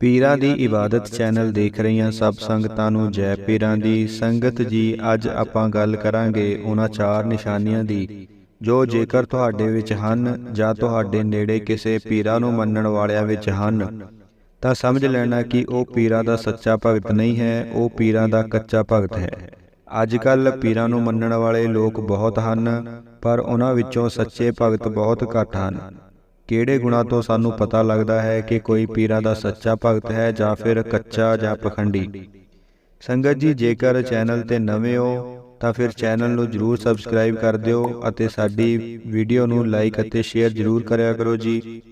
ਪੀਰਾਂ ਦੀ ਇਬਾਦਤ ਚੈਨਲ ਦੇਖ ਰਹੀਆਂ ਸਭ ਸੰਗਤਾਂ ਨੂੰ ਜੈ ਪੀਰਾਂ ਦੀ ਸੰਗਤ ਜੀ ਅੱਜ ਆਪਾਂ ਗੱਲ ਕਰਾਂਗੇ ਉਹਨਾਂ ਚਾਰ ਨਿਸ਼ਾਨੀਆਂ ਦੀ ਜੋ ਜੇਕਰ ਤੁਹਾਡੇ ਵਿੱਚ ਹਨ ਜਾਂ ਤੁਹਾਡੇ ਨੇੜੇ ਕਿਸੇ ਪੀਰਾਂ ਨੂੰ ਮੰਨਣ ਵਾਲਿਆਂ ਵਿੱਚ ਹਨ। ਤਾਂ ਸਮਝ ਲੈਣਾ ਕਿ ਉਹ ਪੀਰਾਂ ਦਾ ਸੱਚਾ ਭਗਤ ਨਹੀਂ ਹੈ ਉਹ ਪੀਰਾਂ ਦਾ ਕੱਚਾ ਭਗਤ ਹੈ। ਅੱਜ ਕੱਲ ਪੀਰਾਂ ਨੂੰ ਮੰਨਣ ਵਾਲੇ ਲੋਕ ਬਹੁਤ ਹਨ ਪਰ ਉਹਨਾਂ ਵਿੱਚੋਂ ਸੱਚੇ ਭਗਤ ਬਹੁਤ ਘੱਟ ਹਨ। ਕਿਹੜੇ ਗੁਣਾਂ ਤੋਂ ਸਾਨੂੰ ਪਤਾ ਲੱਗਦਾ ਹੈ ਕਿ ਕੋਈ ਪੀਰਾਂ ਦਾ ਸੱਚਾ ਭਗਤ ਹੈ ਜਾਂ ਫਿਰ ਕੱਚਾ ਜਾਂ ਪਖੰਡੀ? ਸੰਗਤ ਜੀ, ਜੇਕਰ ਚੈਨਲ ਤੇ ਨਵੇਂ ਹੋ, ਤਾਂ ਫਿਰ ਚੈਨਲ ਨੂੰ ਜਰੂਰ ਸਬਸਕ੍ਰਾਈਬ ਕਰ ਦਿਓ ਅਤੇ ਸਾਡੀ ਵੀਡੀਓ ਨੂੰ ਲਾਈਕ ਅਤੇ ਸ਼ੇਅਰ ਜਰੂਰ ਕਰਿਆ ਕਰੋ ਜੀ।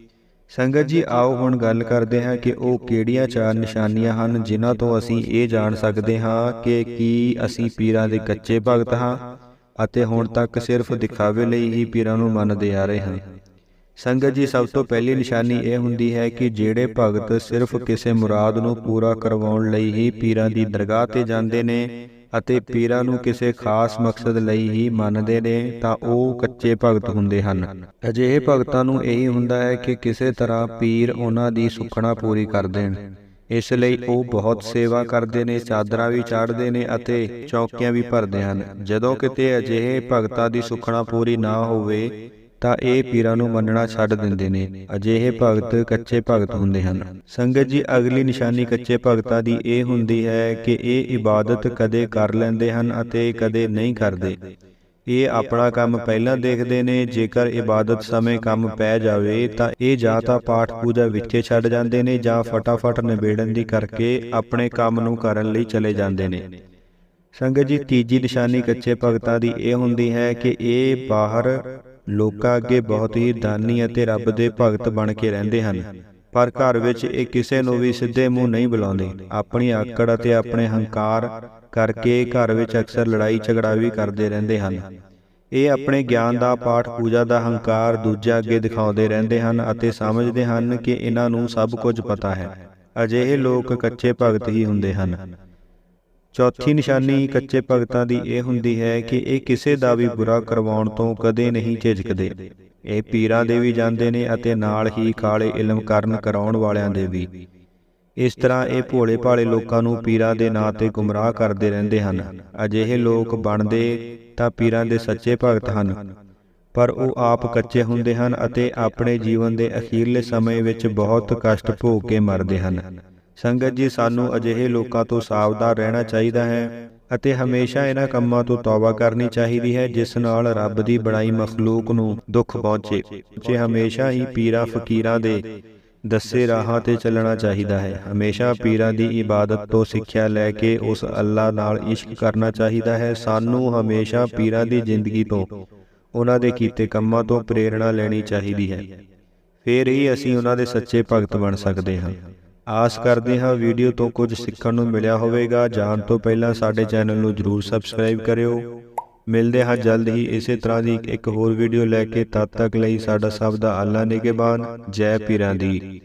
ਸੰਗਤ ਜੀ, ਆਓ ਹੁਣ ਗੱਲ ਕਰਦੇ ਹਾਂ ਕਿ ਉਹ ਕਿਹੜੀਆਂ ਚਾਰ ਨਿਸ਼ਾਨੀਆਂ ਹਨ ਜਿਨ੍ਹਾਂ ਤੋਂ ਅਸੀਂ ਇਹ ਜਾਣ ਸਕਦੇ ਹਾਂ ਕਿ ਕੀ ਅਸੀਂ ਪੀਰਾਂ ਦੇ ਕੱਚੇ ਭਗਤ ਹਾਂ ਅਤੇ ਹੁਣ ਤੱਕ ਸਿਰਫ ਦਿਖਾਵੇ ਲਈ ਹੀ ਪੀਰਾਂ ਨੂੰ ਮੰਨਦੇ ਆ ਰਹੇ ਹਾਂ। ਸੰਗਤ ਜੀ, ਸਭ ਤੋਂ ਪਹਿਲੀ ਨਿਸ਼ਾਨੀ ਇਹ ਹੁੰਦੀ ਹੈ ਕਿ ਜਿਹੜੇ ਭਗਤ ਸਿਰਫ ਕਿਸੇ ਮੁਰਾਦ ਨੂੰ ਪੂਰਾ ਕਰਵਾਉਣ ਲਈ ਹੀ ਪੀਰਾਂ ਦੀ ਦਰਗਾਹ ਤੇ ਜਾਂਦੇ ਨੇ ਅਤੇ ਪੀਰਾਂ ਨੂੰ ਕਿਸੇ ਖਾਸ ਮਕਸਦ ਲਈ ਹੀ ਮੰਨਦੇ ਨੇ, ਤਾਂ ਉਹ ਕੱਚੇ ਭਗਤ ਹੁੰਦੇ ਹਨ। ਅਜਿਹੇ ਭਗਤਾਂ ਨੂੰ ਇਹੀ ਹੁੰਦਾ ਹੈ ਕਿ ਕਿਸੇ ਤਰ੍ਹਾਂ ਪੀਰ ਉਹਨਾਂ ਦੀ ਸੁੱਖਣਾ ਪੂਰੀ ਕਰ ਦੇਣ। ਇਸ ਲਈ ਉਹ ਬਹੁਤ ਸੇਵਾ ਕਰਦੇ ਨੇ, ਚਾਦਰਾਂ ਵੀ ਚਾੜਦੇ ਨੇ ਅਤੇ ਚੌਕੀਆਂ ਵੀ ਭਰਦੇ ਹਨ। ਜਦੋਂ ਕਿਤੇ ਅਜਿਹੇ ਭਗਤਾਂ ਦੀ ਸੁੱਖਣਾ ਪੂਰੀ ਨਾ ਹੋਵੇ ਤਾਂ ਇਹ ਪੀਰਾਂ ਨੂੰ ਮੰਨਣਾ ਛੱਡ ਦਿੰਦੇ ਨੇ। ਅਜਿਹੇ ਭਗਤ ਕੱਚੇ ਭਗਤ ਹੁੰਦੇ ਹਨ। ਸੰਗਤ ਜੀ ਅਗਲੀ ਨਿਸ਼ਾਨੀ ਕੱਚੇ ਭਗਤਾਂ ਦੀ ਇਹ ਹੁੰਦੀ ਹੈ ਕਿ ਇਹ ਇਬਾਦਤ ਕਦੇ ਕਰ ਲੈਂਦੇ ਹਨ ਅਤੇ ਕਦੇ ਨਹੀਂ ਕਰਦੇ। ਇਹ ਆਪਣਾ ਕੰਮ ਪਹਿਲਾਂ ਦੇਖਦੇ ਨੇ। ਜੇਕਰ ਇਬਾਦਤ ਸਮੇਂ ਕੰਮ ਪੈ ਜਾਵੇ ਤਾਂ ਇਹ ਜਾਂ ਤਾਂ ਪਾਠ ਪੂਜਾ ਵਿੱਚੇ ਛੱਡ ਜਾਂਦੇ ਨੇ ਜਾਂ ਫਟਾਫਟ ਨਿਬੇੜਨ ਦੀ ਕਰਕੇ ਆਪਣੇ ਕੰਮ ਨੂੰ ਕਰਨ ਲਈ ਚਲੇ ਜਾਂਦੇ ਨੇ। ਸੰਗਤ ਜੀ ਤੀਜੀ ਨਿਸ਼ਾਨੀ ਕੱਚੇ ਭਗਤਾਂ ਦੀ ਇਹ ਹੁੰਦੀ ਹੈ ਕਿ ਇਹ ਬਾਹਰ ਲੋਕਾਂ ਅੱਗੇ ਬਹੁਤ ਹੀ ਦਾਨੀ ਅਤੇ ਰੱਬ ਦੇ ਭਗਤ ਬਣ ਕੇ ਰਹਿੰਦੇ ਹਨ। ਪਰ ਘਰ ਵਿੱਚ ਇਹ ਕਿਸੇ ਨੂੰ ਵੀ ਸਿੱਧੇ ਮੂੰਹ ਨਹੀਂ ਬੁਲਾਉਂਦੇ। ਆਪਣੀ ਆਕੜ ਅਤੇ ਆਪਣੇ ਹੰਕਾਰ ਕਰਕੇ ਘਰ ਵਿੱਚ ਅਕਸਰ ਲੜਾਈ ਝਗੜਾ ਵੀ ਕਰਦੇ ਰਹਿੰਦੇ ਹਨ। ਇਹ ਆਪਣੇ ਗਿਆਨ ਦਾ ਪਾਠ ਪੂਜਾ ਦਾ ਹੰਕਾਰ ਦੂਜਿਆਂ ਅੱਗੇ ਦਿਖਾਉਂਦੇ ਰਹਿੰਦੇ ਹਨ ਅਤੇ ਸਮਝਦੇ ਹਨ ਕਿ ਇਹਨਾਂ ਨੂੰ ਸਭ ਕੁਝ ਪਤਾ ਹੈ। ਅਜਿਹੇ ਲੋਕ ਕੱਚੇ ਭਗਤ ਹੀ ਹੁੰਦੇ ਹਨ। ਚੌਥੀ ਨਿਸ਼ਾਨੀ ਕੱਚੇ ਭਗਤਾਂ ਦੀ ਇਹ ਹੁੰਦੀ ਹੈ ਕਿ ਇਹ ਕਿਸੇ ਦਾ ਵੀ ਬੁਰਾ ਕਰਵਾਉਣ ਤੋਂ ਕਦੇ ਨਹੀਂ ਝਿਜਕਦੇ। ਇਹ ਪੀਰਾਂ ਦੇ ਵੀ ਜਾਂਦੇ ਨੇ ਅਤੇ ਨਾਲ ਹੀ ਕਾਲੇ ਇਲਮ ਕਰਨ ਕਰਾਉਣ ਵਾਲਿਆਂ ਦੇ ਵੀ। ਇਸ ਤਰ੍ਹਾਂ ਇਹ ਭੋਲੇ ਭਾਲੇ ਲੋਕਾਂ ਨੂੰ ਪੀਰਾਂ ਦੇ ਨਾਂ ਤੇ ਗੁੰਮਰਾਹ ਕਰਦੇ ਰਹਿੰਦੇ ਹਨ। ਅਜਿਹੇ ਲੋਕ ਬਣਦੇ ਤਾਂ ਪੀਰਾਂ ਦੇ ਸੱਚੇ ਭਗਤ ਹਨ। ਪਰ ਉਹ ਆਪ ਕੱਚੇ ਹੁੰਦੇ ਹਨ ਅਤੇ ਆਪਣੇ ਜੀਵਨ ਦੇ ਅਖੀਰਲੇ ਸਮੇਂ ਵਿੱਚ ਬਹੁਤ ਕਸ਼ਟ ਭੋਗ ਕੇ ਮਰਦੇ ਹਨ। ਸੰਗਤ ਜੀ, ਸਾਨੂੰ ਅਜਿਹੇ ਲੋਕਾਂ ਤੋਂ ਸਾਵਧਾਨ ਰਹਿਣਾ ਚਾਹੀਦਾ ਹੈ ਅਤੇ ਹਮੇਸ਼ਾ ਇਹਨਾਂ ਕੰਮਾਂ ਤੋਂ ਤੌਬਾ ਕਰਨੀ ਚਾਹੀਦੀ ਹੈ, ਜਿਸ ਨਾਲ ਰੱਬ ਦੀ ਬਣਾਈ ਮਖਲੂਕ ਨੂੰ ਦੁੱਖ ਪਹੁੰਚੇ। ਜੇ ਹਮੇਸ਼ਾ ਹੀ ਪੀਰਾਂ ਫਕੀਰਾਂ ਦੇ ਦੱਸੇ ਰਾਹਾਂ ਤੇ ਚੱਲਣਾ ਚਾਹੀਦਾ ਹੈ, ਹਮੇਸ਼ਾ ਪੀਰਾਂ ਦੀ ਇਬਾਦਤ ਤੋਂ ਸਿੱਖਿਆ ਲੈ ਕੇ ਉਸ ਅੱਲਾ ਨਾਲ ਇਸ਼ਕ ਕਰਨਾ ਚਾਹੀਦਾ ਹੈ। ਸਾਨੂੰ ਹਮੇਸ਼ਾ ਪੀਰਾਂ ਦੀ ਜ਼ਿੰਦਗੀ ਤੋਂ, ਉਹਨਾਂ ਦੇ ਕੀਤੇ ਕੰਮਾਂ ਤੋਂ ਪ੍ਰੇਰਣਾ ਲੈਣੀ ਚਾਹੀਦੀ ਹੈ। ਫਿਰ ਹੀ ਅਸੀਂ ਉਹਨਾਂ ਦੇ ਸੱਚੇ ਭਗਤ ਬਣ ਸਕਦੇ ਹਾਂ। ਆਸ ਕਰਦੇ ਹਾਂ ਵੀਡੀਓ ਤੋਂ ਕੁਝ ਸਿੱਖਣ ਨੂੰ ਮਿਲਿਆ ਹੋਵੇਗਾ। ਜਾਣ ਤੋਂ ਪਹਿਲਾਂ ਸਾਡੇ ਚੈਨਲ ਨੂੰ ਜਰੂਰ ਸਬਸਕ੍ਰਾਈਬ ਕਰਿਓ। ਮਿਲਦੇ ਹਾਂ ਜਲਦ ਹੀ ਇਸੇ ਤਰ੍ਹਾਂ ਦੀ ਇੱਕ ਹੋਰ ਵੀਡੀਓ ਲੈ ਕੇ। ਤਦ ਤੱਕ ਲਈ ਸਾਡਾ ਸਭ ਦਾ ਅੱਲਾ ਨਿਗਹਿਬਾਨ। ਜੈ ਪੀਰਾਂ ਦੀ।